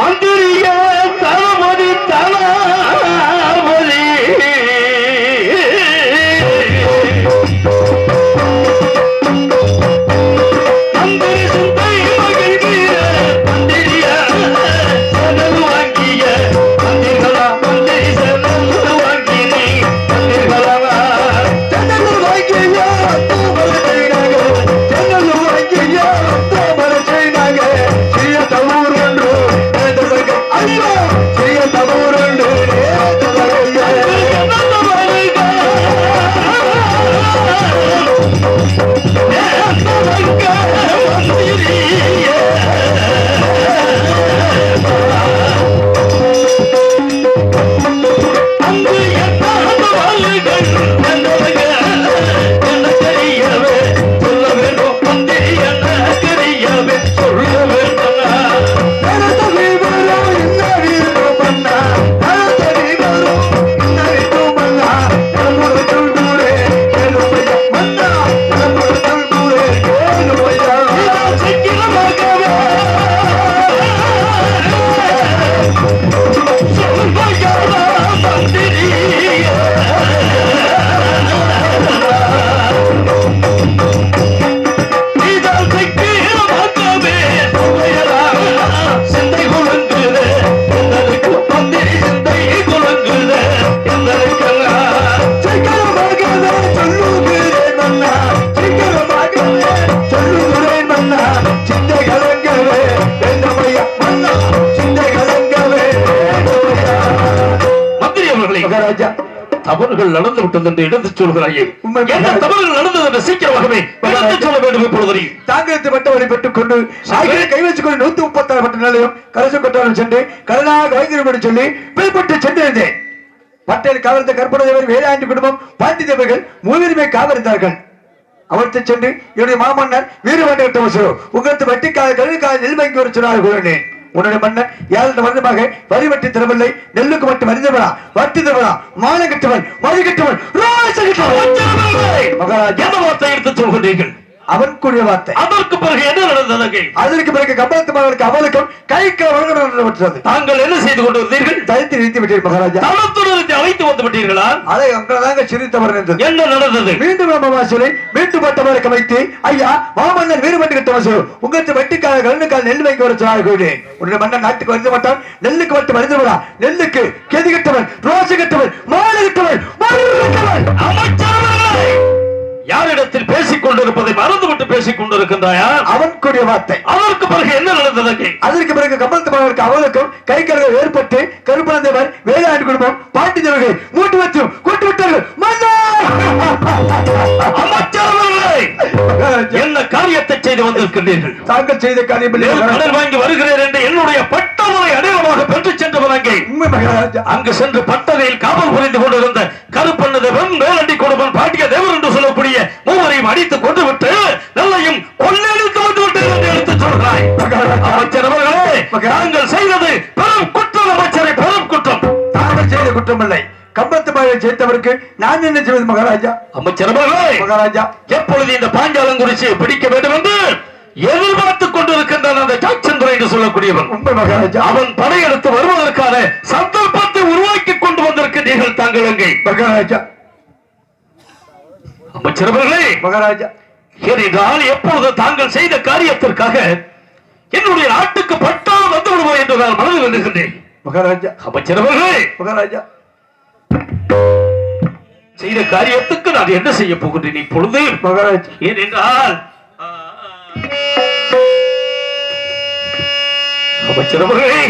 Mandiriya தவறுகள் நடந்து விட்டது என்று எடுத்துச் சொல்கிறாயே. என்ன. தவறுகள் நடந்தது என்று சீக்கிரமாகவே சொல்ல வேண்டும் இப்பொழுது தாங்களுக்கு பட்டவரை பெற்றுக் கொண்டு ஆகிய கை வச்சுக் கொண்டு நூத்தி முப்பத்தாறு பட்ட நிலையம் கலசு கொட்டாலும் சென்று கடனாக வைக்கிறோம் சொல்லி பிற்பட்டு சென்றிருந்தேன். பட்டேல் காவலத்தை கற்பனைவர் வேதாண்டி குடும்பம் பாண்டி தேவர்கள் மூவிரிமை காவலித்தார்கள் அவர்த்து சென்று என்னுடைய மாமன்னர் வீரவாண்டி வசூல் உங்களுக்கு வட்டிக்காக கழுவுக்காக நெல் வாங்கி வர சொன்னார் கூறினேன். உன்னுடைய மன்னன் ஏழு வருடமாக வரி வட்டி தரவில்லை. நெல்லுக்கு மட்டும் அறிந்தவனா? வட்டி தரவனா? மாலை கட்டுவன் மறு கட்டுவன் ராச கட்டவன். மகாராஜா என்ன சொல்கிறீர்கள். அவன் கூடிய வார்த்தை. அதற்கு பிறகு என்ன நடந்தது அதற்கு பிறகு கம்பளத்து மகனுக்கு அவளுக்கும் கைக்கு வழங்கப்பட்டது தாங்கள் என்ன செய்து கொண்டு வந்தீர்கள்? தடுத்து நிறுத்தி விட்டீர் மகாராஜா. தளத்துடன் அழைத்து வந்து விட்டீர்களா? அதை அங்கதாங்க சிரித்தவர் இருந்தது என்ன நடந்தது? மீண்டும் நம்ம வாசலை மீண்டும் பட்டவருக்கு வைத்து ஐயா மாமன்னர் வீரமட்டு கட்ட வாசல். உங்களுக்கு வெட்டிக்கால கண்ணுக்கால் நெல் வைக்க வர சொன்னார்கள் உன்னுடைய மன்னன் நாட்டுக்கு வந்து மாட்டான் நெல்லுக்கு மட்டும் மருந்து விடா நெல்லுக்கு கெதி கட்டவன் ரோசு கட்டவன் மாலை கட்டவன். அமைச்சரவர்களே! யாரிடத்தில் பேசிக் கொண்டிருப்பதை மறந்துவிட்டு பேசிக் கொண்டிருக்கின்றாயா? அவன் கூடிய வார்த்தை. அதற்கு பிறகு என்ன நடந்தது அதற்கு பிறகு கமலத்து மகனுக்கு அவளுக்கும் கை கலங்கள் ஏற்பட்டு கருப்பணந்தேவர் வேதாண்டு குடும்பம் பாட்டி தேவர்கள் மூட்டு வச்சு கூட்டு விட்டார்கள். என்ன காரியத்தை செய்து வந்திருக்கின்றீர்கள்? தாங்கள் செய்த காரியம் கடல் வாங்கி வருகிறேன் என்று என்னுடைய பட்டமுறை அடையாளமாக பெற்று சென்றவன் அங்கே. சென்று பட்டறையில் காவல் புரிந்து கொண்டிருந்த கருப்பண்ண தேவன் வேலண்டி கொடுப்பன் பாட்டிய தேவர் என்று சொல்லக்கூடிய மூவரையும் அடித்துக் கொண்டு விட்டு நல்லையும் கொள்ளெடுத்து வந்து விட்டு என்று எடுத்துச் சொல்கிறாய். அமைச்சர் அவர்களே நாங்கள் செய்தது பெரும் குற்றம் அமைச்சரை பெரும் குற்றம். தாங்கள் செய்த குற்றமில்லை. கம்பத்து மகளை ஜெயித்தவருக்கு நான் என்ன செய்வது மகாராஜா? அமைச்சர் அவர்களே மகாராஜா. எப்பொழுது இந்த பாஞ்சாலங்குறிச்சியை பிடிக்க வேண்டும் என்று எதிர்பார்த்துக் கொண்டிருக்கின்றான் அந்த ஜாக்சன் என்று சொல்லக்கூடியவன். உண்மை மகாராஜா. அவன் படையெடுத்து வருவதற்கான சந்தர்ப்பத்தை உருவாக்கி கொண்டு வந்திருக்கிறீர்கள் தாங்கள் அங்கே. மகாராஜா. அமைச்சரவர்களே மகாராஜா. ஏனென்றால் எப்பொழுது தாங்கள் செய்த காரியத்திற்காக என்னுடைய நாட்டுக்கு பட்டால் வந்து விடுவோம் என்று நான் மனதில் எண்ணுகின்றேன் மகாராஜா. அமைச்சரவர்களே மகாராஜா. செய்த காரியத்துக்கு நான் என்ன செய்ய போகின்றேன் இப்பொழுது? மகாராஜா. ஏனென்றால் அமைச்சரவர்களே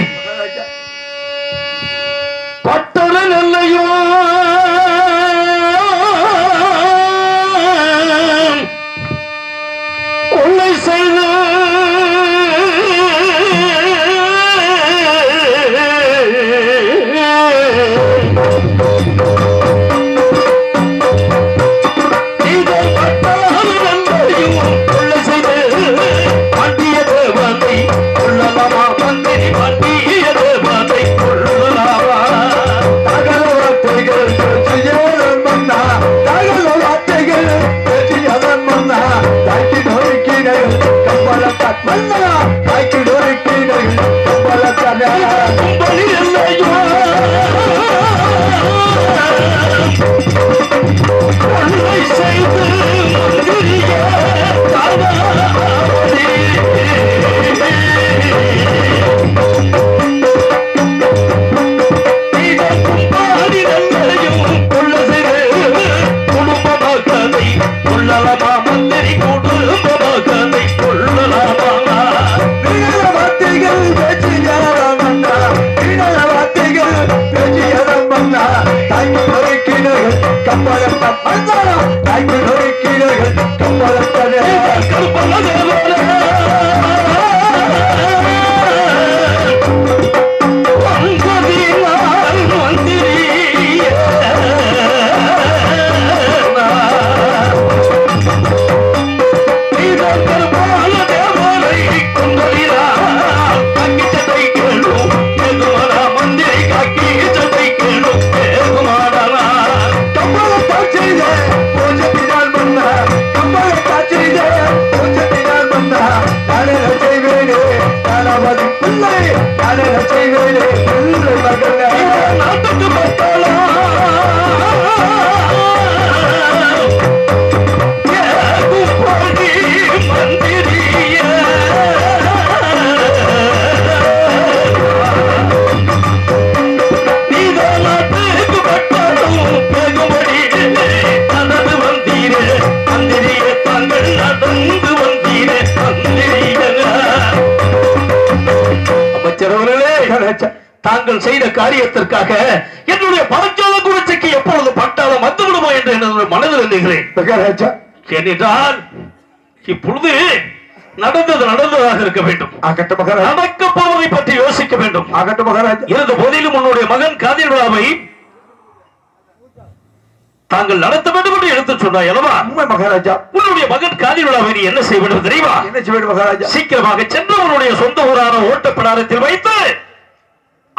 தாங்கள் செய்த காரியத்திற்காக என்னுடைய பரஞ்சோல குருச்சைக்கு எப்பொழுது பட்டாளம் வந்து விடுமோ என்று என்னுடைய மனதில் எண்ணுகிறேன். ஏனென்றால் இப்பொழுது நடந்தது நடந்ததாக இருக்க வேண்டும். நடக்க போவதை பற்றி யோசிக்க வேண்டும். இருந்த போதிலும் உன்னுடைய மகன் காதிர் விழாவை தாங்கள் நடத்த வேண்டும் என்று எடுத்து சொன்னாய் அல்லவா? உண்மை மகாராஜா. உன்னுடைய மகன் காதிர் விழாவை நீ என்ன செய்ய வேண்டும் தெரியுமா? என்ன செய்வேன் மகாராஜா? சீக்கிரமாக சென்று உன்னுடைய சொந்த ஊரான ஓட்டப்படாரத்தில் வைத்து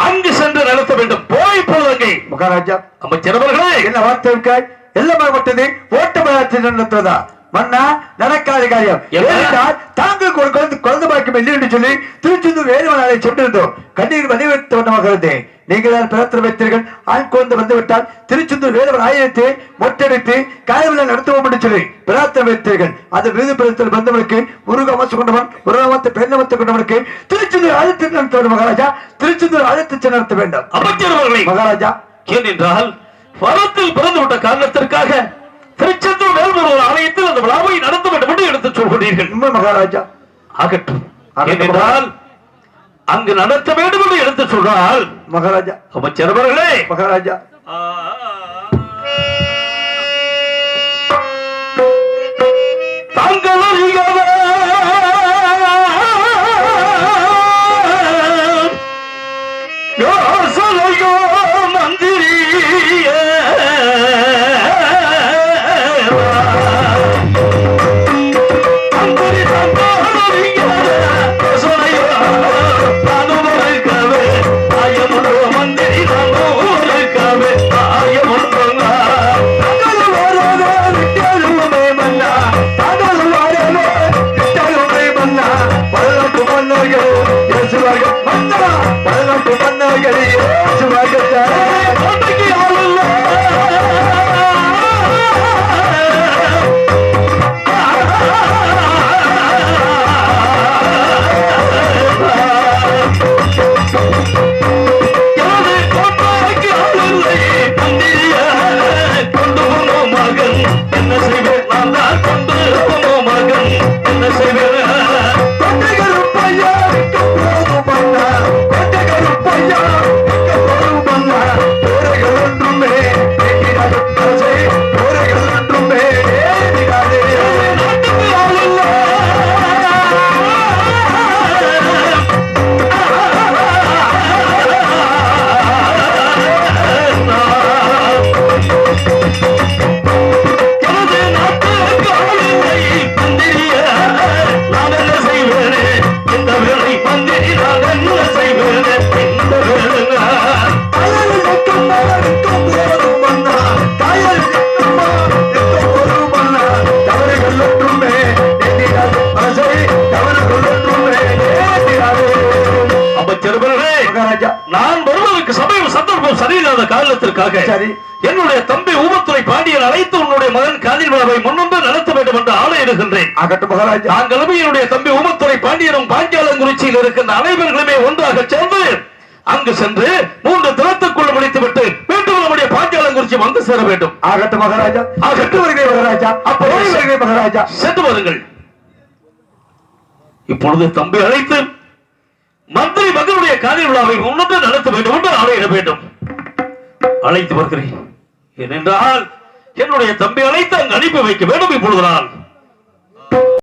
அங்கு சென்று நடத்த வேண்டும். போய் பொழுதங்கை மகாராஜா அமைச்சர் அவர்களே என்ன வார்த்தை இருக்காய்? எல்லாம் பட்டது ஓட்டமராட்சி நடத்துவதா மன்னா நடக்காத காரியம்? ஏனென்றால் தாங்கள் குழந்தை குழந்தை பாக்கியம் இல்லை என்று சொல்லி திருச்செந்தூர் வேலுமனாலை சென்றிருந்தோம். கண்ணீர் வடிவெடுத்து வண்ணமாகிறது நீங்கள் தான் பிறத்திர வைத்தீர்கள். ஆண் குழந்தை வந்துவிட்டால் திருச்செந்தூர் வேலுவன் ஆயிரத்தை மொட்டடித்து காயவில்லை நடத்துவோம் என்று சொல்லி பிரார்த்தனை வைத்தீர்கள். அது விருது பிறத்தில் வந்தவனுக்கு முருக அமைச்சு கொண்டவன் முருகமத்தை பெண்ணமத்தை கொண்டவனுக்கு திருச்செந்தூர் அழைத்து நடத்த வேண்டும் மகாராஜா. திருச்செந்தூர் அழைத்து நடத்த வேண்டும். அமைச்சர் மகாராஜா. ஏனென்றால் வரத்தில் பிறந்து விட்ட காரணத்திற்காக திருச்செந்தூர் வேல்முருகன் ஆலயத்தில் அந்த விழாவை நடத்த வேண்டும் என்று எடுத்துச் சொல்கிறீர்கள். மகாராஜா. ஆகட்டும். ஆகட்டும். ஏனென்றால் அங்கு நடத்த வேண்டும் என்று எடுத்து சொல்றால் மகாராஜா. அமைச்சர் அவர்களே மகாராஜா. மகாராஜா நான் வருவதற்கு சமயம் சந்தர்ப்பம் சரியில்லாத காரணத்திற்காக சரி. என்னுடைய தம்பி ஊமத்துறை பாண்டியன் அழைத்து உன்னுடைய மகன் காதிர் விழாவை முன்னின்று நடத்த வேண்டும் என்று ஆணையிடுகின்றேன் ஆகட்டும் மகாராஜா. நாங்களும் என்னுடைய தம்பி ஊமத்துறை பாண்டியனும் பாஞ்சாலங்குறிச்சியில் இருக்கின்ற அனைவர்களுமே ஒன்றாக சேர்ந்து அங்கு சென்று மூன்று தினத்துக்குள் முடித்துவிட்டு மீண்டும் நம்முடைய பாஞ்சாலங்குறிச்சி வந்து சேர வேண்டும். ஆகட்டும் மகாராஜா. ஆகட்டும். வருகிறேன் மகாராஜா. அப்போ வருகிறேன் மகாராஜா. சென்று வருங்கள். இப்பொழுது தம்பி அழைத்து மந்திரி மகனுடைய காலை விழாவை முன்னிட்டு நடத்த வேண்டும் என்று ஆணையிட வேண்டும். அழைத்து வருகிறேன். ஏனென்றால் என்னுடைய தம்பி அழைத்து அங்கு அனுப்பி வைக்க வேண்டும் இப்பொழுது நான்.